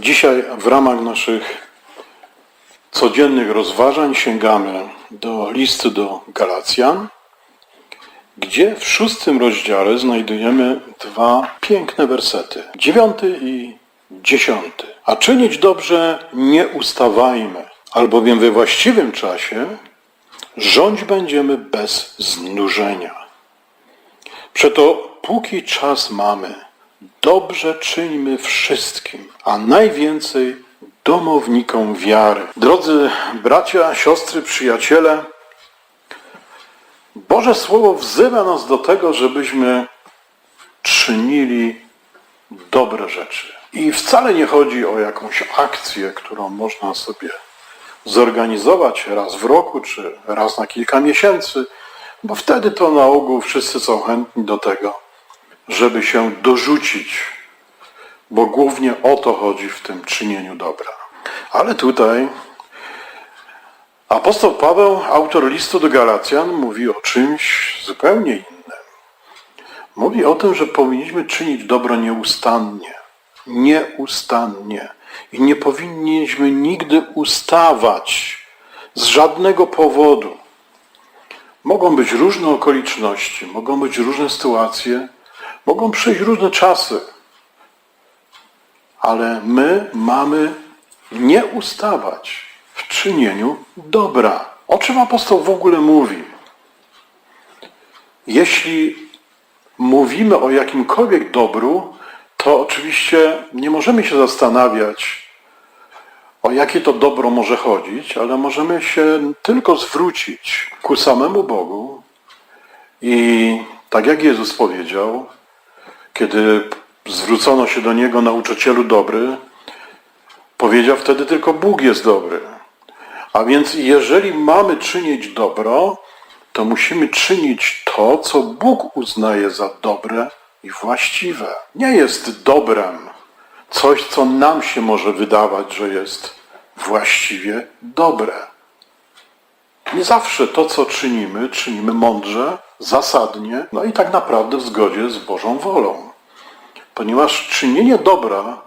Dzisiaj w ramach naszych codziennych rozważań sięgamy do listy do Galacjan, gdzie w szóstym rozdziale znajdujemy dwa piękne wersety, dziewiąty i dziesiąty. A czynić dobrze nie ustawajmy, albowiem we właściwym czasie rządź będziemy bez znużenia. Przeto póki czas mamy, dobrze czyńmy wszystkim, a najwięcej domownikom wiary. Drodzy bracia, siostry, przyjaciele, Boże Słowo wzywa nas do tego, żebyśmy czynili dobre rzeczy. I wcale nie chodzi o jakąś akcję, którą można sobie zorganizować raz w roku, czy raz na kilka miesięcy, bo wtedy to na ogół wszyscy są chętni do tego, żeby się dorzucić, bo głównie o to chodzi w tym czynieniu dobra. Ale tutaj apostoł Paweł, autor listu do Galacjan, mówi o czymś zupełnie innym. Mówi o tym, że powinniśmy czynić dobro nieustannie. Nieustannie. I nie powinniśmy nigdy ustawać z żadnego powodu. Mogą być różne okoliczności, mogą być różne sytuacje, mogą przyjść różne czasy, ale my mamy nie ustawać w czynieniu dobra. O czym apostoł w ogóle mówi? Jeśli mówimy o jakimkolwiek dobru, to oczywiście nie możemy się zastanawiać, o jakie to dobro może chodzić, ale możemy się tylko zwrócić ku samemu Bogu i tak jak Jezus powiedział, kiedy zwrócono się do Niego nauczycielu dobry, powiedział wtedy tylko Bóg jest dobry. A więc jeżeli mamy czynić dobro, to musimy czynić to, co Bóg uznaje za dobre i właściwe. Nie jest dobrem coś, co nam się może wydawać, że jest właściwie dobre. Nie zawsze to, co czynimy, czynimy mądrze, zasadnie, no i tak naprawdę w zgodzie z Bożą wolą. Ponieważ czynienie dobra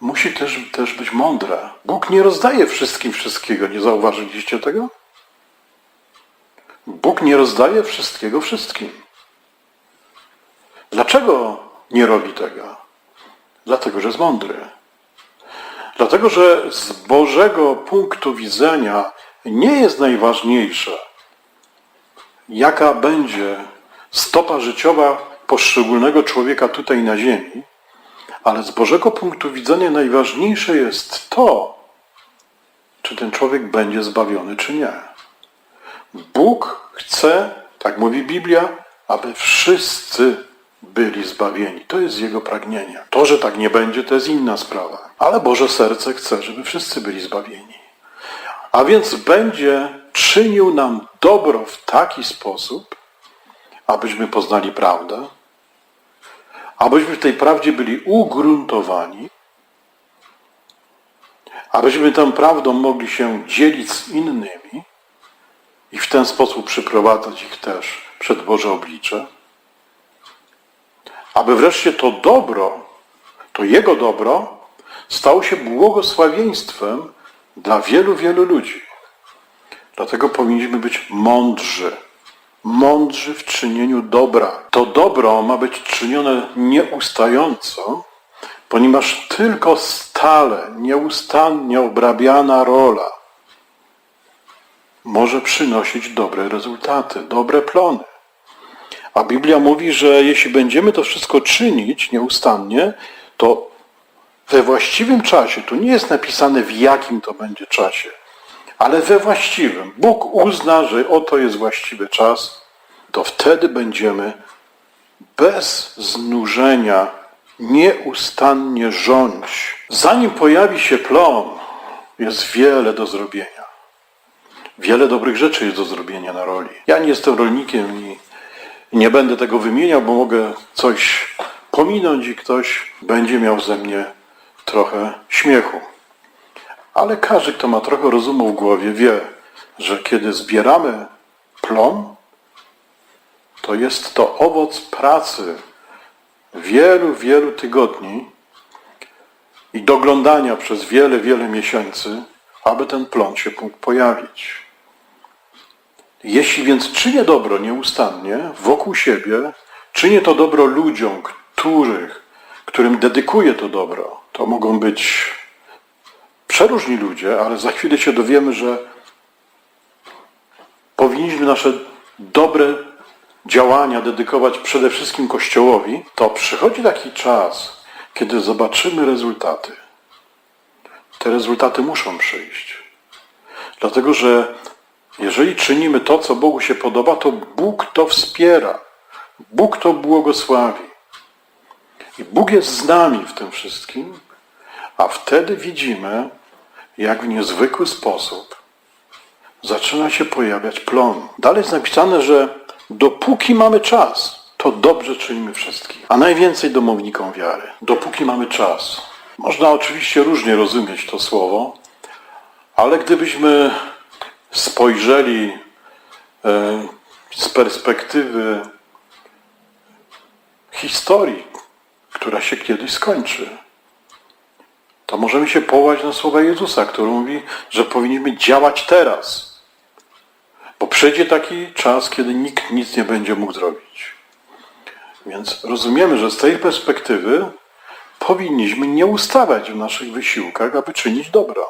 musi też, też być mądre. Bóg nie rozdaje wszystkim wszystkiego. Nie zauważyliście tego? Bóg nie rozdaje wszystkiego wszystkim. Dlaczego nie robi tego? Dlatego, że jest mądry. Dlatego, że z Bożego punktu widzenia nie jest najważniejsze, jaka będzie stopa życiowa poszczególnego człowieka tutaj na ziemi, ale z Bożego punktu widzenia najważniejsze jest to, czy ten człowiek będzie zbawiony, czy nie. Bóg chce, tak mówi Biblia, aby wszyscy byli zbawieni. To jest Jego pragnienie. To, że tak nie będzie, to jest inna sprawa. Ale Boże serce chce, żeby wszyscy byli zbawieni. A więc będzie czynił nam dobro w taki sposób, abyśmy poznali prawdę, abyśmy w tej prawdzie byli ugruntowani, abyśmy tę prawdą mogli się dzielić z innymi i w ten sposób przyprowadzać ich też przed Boże oblicze, aby wreszcie to dobro, to Jego dobro, stało się błogosławieństwem dla wielu, wielu ludzi. Dlatego powinniśmy być mądrzy. Mądrzy w czynieniu dobra. To dobro ma być czynione nieustająco, ponieważ tylko stale, nieustannie obrabiana rola może przynosić dobre rezultaty, dobre plony. A Biblia mówi, że jeśli będziemy to wszystko czynić nieustannie, to we właściwym czasie, tu nie jest napisane w jakim to będzie czasie, ale we właściwym. Bóg uzna, że oto jest właściwy czas, to wtedy będziemy bez znużenia nieustannie rządź. Zanim pojawi się plon, jest wiele do zrobienia. Wiele dobrych rzeczy jest do zrobienia na roli. Ja nie jestem rolnikiem i nie będę tego wymieniał, bo mogę coś pominąć i ktoś będzie miał ze mnie trochę śmiechu. Ale każdy, kto ma trochę rozumu w głowie, wie, że kiedy zbieramy plon, to jest to owoc pracy wielu, wielu tygodni i doglądania przez wiele, wiele miesięcy, aby ten plon się mógł pojawić. Jeśli więc czynię dobro nieustannie wokół siebie, czynię to dobro ludziom, których, którym dedykuję to dobro, to mogą być przeróżni ludzie, ale za chwilę się dowiemy, że powinniśmy nasze dobre działania dedykować przede wszystkim Kościołowi, to przychodzi taki czas, kiedy zobaczymy rezultaty. Te rezultaty muszą przyjść. Dlatego, że jeżeli czynimy to, co Bogu się podoba, to Bóg to wspiera. Bóg to błogosławi. I Bóg jest z nami w tym wszystkim, a wtedy widzimy, jak w niezwykły sposób zaczyna się pojawiać plon. Dalej jest napisane, że dopóki mamy czas, to dobrze czynimy wszystkim. A najwięcej domownikom wiary. Dopóki mamy czas. Można oczywiście różnie rozumieć to słowo, ale gdybyśmy spojrzeli e, z perspektywy historii, która się kiedyś skończy, to możemy się powołać na słowa Jezusa, który mówi, że powinniśmy działać teraz. Bo przyjdzie taki czas, kiedy nikt nic nie będzie mógł zrobić. Więc rozumiemy, że z tej perspektywy powinniśmy nie ustawać w naszych wysiłkach, aby czynić dobro.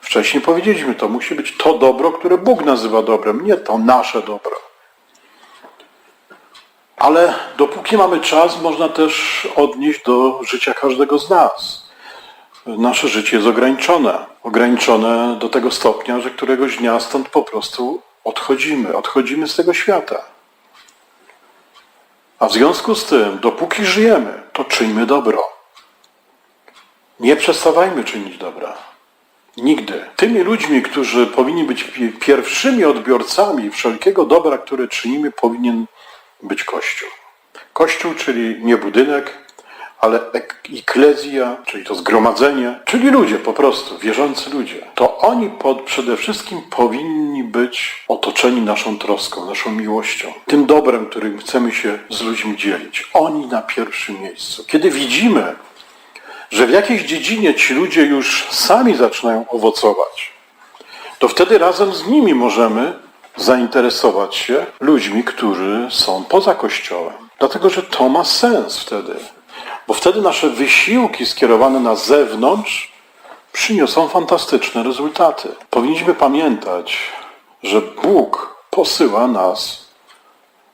Wcześniej powiedzieliśmy, to musi być to dobro, które Bóg nazywa dobrem, nie to nasze dobro. Ale dopóki mamy czas, można też odnieść do życia każdego z nas. Nasze życie jest ograniczone. Ograniczone do tego stopnia, że któregoś dnia stąd po prostu odchodzimy. Odchodzimy z tego świata. A w związku z tym, dopóki żyjemy, to czyńmy dobro. Nie przestawajmy czynić dobra. Nigdy. Tymi ludźmi, którzy powinni być pi- pierwszymi odbiorcami wszelkiego dobra, które czynimy, powinien być Kościół. Kościół, czyli nie budynek, ale ek- eklezja, czyli to zgromadzenie, czyli ludzie po prostu, wierzący ludzie. To oni pod, przede wszystkim powinni być otoczeni naszą troską, naszą miłością, tym dobrem, którym chcemy się z ludźmi dzielić. Oni na pierwszym miejscu. Kiedy widzimy, że w jakiejś dziedzinie ci ludzie już sami zaczynają owocować, to wtedy razem z nimi możemy zainteresować się ludźmi, którzy są poza Kościołem. Dlatego, że to ma sens wtedy. Bo wtedy nasze wysiłki skierowane na zewnątrz przyniosą fantastyczne rezultaty. Powinniśmy pamiętać, że Bóg posyła nas,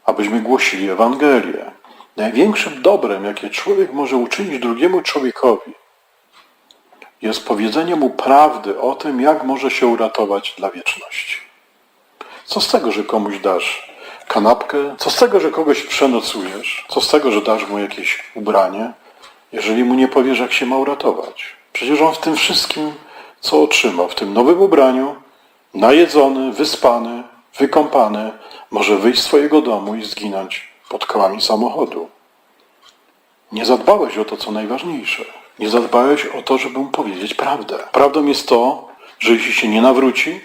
abyśmy głosili Ewangelię. Największym dobrem, jakie człowiek może uczynić drugiemu człowiekowi, jest powiedzenie mu prawdy o tym, jak może się uratować dla wieczności. Co z tego, że komuś dasz kanapkę? Co z tego, że kogoś przenocujesz? Co z tego, że dasz mu jakieś ubranie, jeżeli mu nie powiesz, jak się ma uratować? Przecież on w tym wszystkim, co otrzymał, w tym nowym ubraniu, najedzony, wyspany, wykąpany, może wyjść z swojego domu i zginąć pod kołami samochodu. Nie zadbałeś o to, co najważniejsze. Nie zadbałeś o to, żeby mu powiedzieć prawdę. Prawdą jest to, że jeśli się nie nawróci,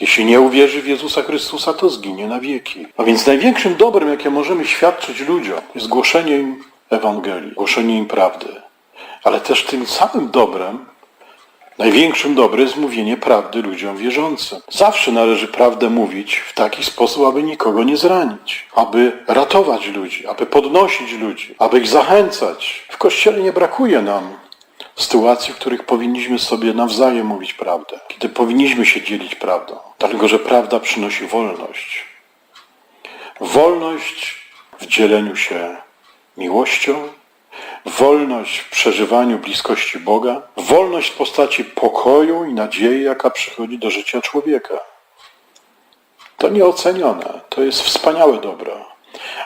jeśli nie uwierzy w Jezusa Chrystusa, to zginie na wieki. A więc największym dobrem, jakie możemy świadczyć ludziom, jest głoszenie im Ewangelii, głoszenie im prawdy. Ale też tym samym dobrem, największym dobrem jest mówienie prawdy ludziom wierzącym. Zawsze należy prawdę mówić w taki sposób, aby nikogo nie zranić, aby ratować ludzi, aby podnosić ludzi, aby ich zachęcać. W Kościele nie brakuje nam sytuacji, w których powinniśmy sobie nawzajem mówić prawdę, kiedy powinniśmy się dzielić prawdą, dlatego że prawda przynosi wolność. Wolność w dzieleniu się miłością, wolność w przeżywaniu bliskości Boga, wolność w postaci pokoju i nadziei, jaka przychodzi do życia człowieka. To nieocenione, to jest wspaniałe dobro.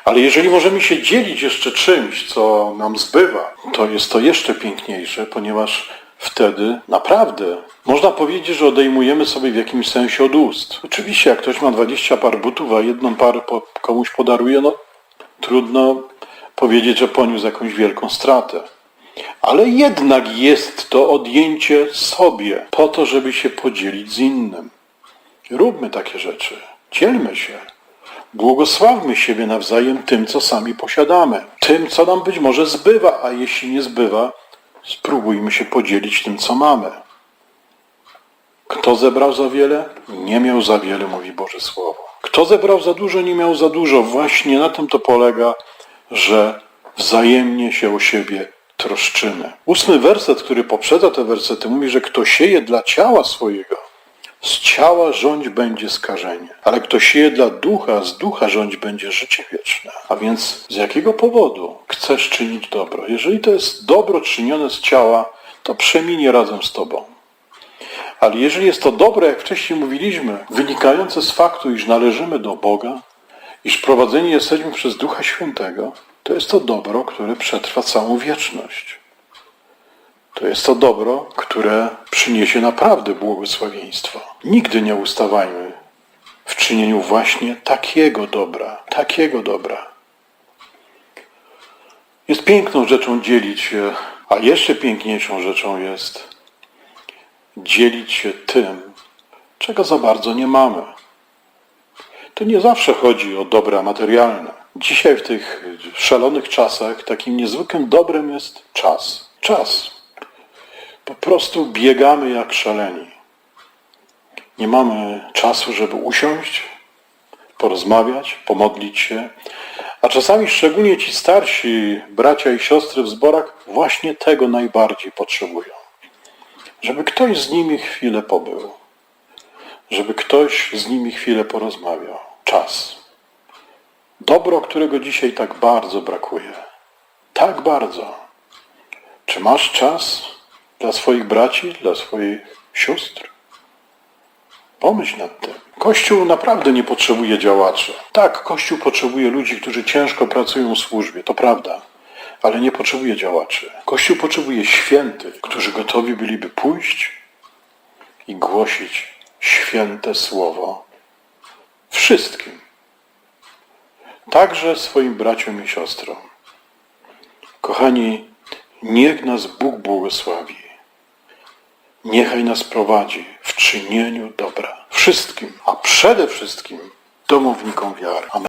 Ale jeżeli możemy się dzielić jeszcze czymś, co nam zbywa, to jest to jeszcze piękniejsze, ponieważ wtedy naprawdę można powiedzieć, że odejmujemy sobie w jakimś sensie od ust. Oczywiście, jak ktoś ma 20 par butów, a jedną parę komuś podaruje, no trudno powiedzieć, że poniósł jakąś wielką stratę. Ale jednak jest to odjęcie sobie po to, żeby się podzielić z innym. Róbmy takie rzeczy. Dzielmy się. Błogosławmy siebie nawzajem tym, co sami posiadamy. Tym, co nam być może zbywa, a jeśli nie zbywa, spróbujmy się podzielić tym, co mamy. Kto zebrał za wiele? Nie miał za wiele, mówi Boże Słowo. Kto zebrał za dużo? Nie miał za dużo. Właśnie na tym to polega, że wzajemnie się o siebie troszczymy. Ósmy werset, który poprzedza te wersety, mówi, że kto sieje dla ciała swojego, z ciała rządź będzie skażenie. Ale kto sieje dla ducha, z ducha rządź będzie życie wieczne. A więc z jakiego powodu chcesz czynić dobro? Jeżeli to jest dobro czynione z ciała, to przeminie razem z tobą. Ale jeżeli jest to dobro, jak wcześniej mówiliśmy, wynikające z faktu, iż należymy do Boga, iż prowadzeni jesteśmy przez Ducha Świętego, to jest to dobro, które przetrwa całą wieczność. To jest to dobro, które przyniesie naprawdę błogosławieństwo. Nigdy nie ustawajmy w czynieniu właśnie takiego dobra, takiego dobra. Jest piękną rzeczą dzielić się, a jeszcze piękniejszą rzeczą jest dzielić się tym, czego za bardzo nie mamy. To nie zawsze chodzi o dobra materialne. Dzisiaj w tych szalonych czasach takim niezwykłym dobrem jest czas. Czas. Po prostu biegamy jak szaleni. Nie mamy czasu, żeby usiąść, porozmawiać, pomodlić się. A czasami szczególnie ci starsi bracia i siostry w zborach właśnie tego najbardziej potrzebują. Żeby ktoś z nimi chwilę pobył. Żeby ktoś z nimi chwilę porozmawiał. Czas. Dobro, którego dzisiaj tak bardzo brakuje. Tak bardzo. Czy masz czas dla swoich braci, dla swoich sióstr? Pomyśl nad tym. Kościół naprawdę nie potrzebuje działaczy. Tak, Kościół potrzebuje ludzi, którzy ciężko pracują w służbie, to prawda, ale nie potrzebuje działaczy. Kościół potrzebuje świętych, którzy gotowi byliby pójść i głosić święte słowo wszystkim, także swoim braciom i siostrom. Kochani, niech nas Bóg błogosławi. Niechaj nas prowadzi w czynieniu dobra. Wszystkim, a przede wszystkim domownikom wiary. Amen.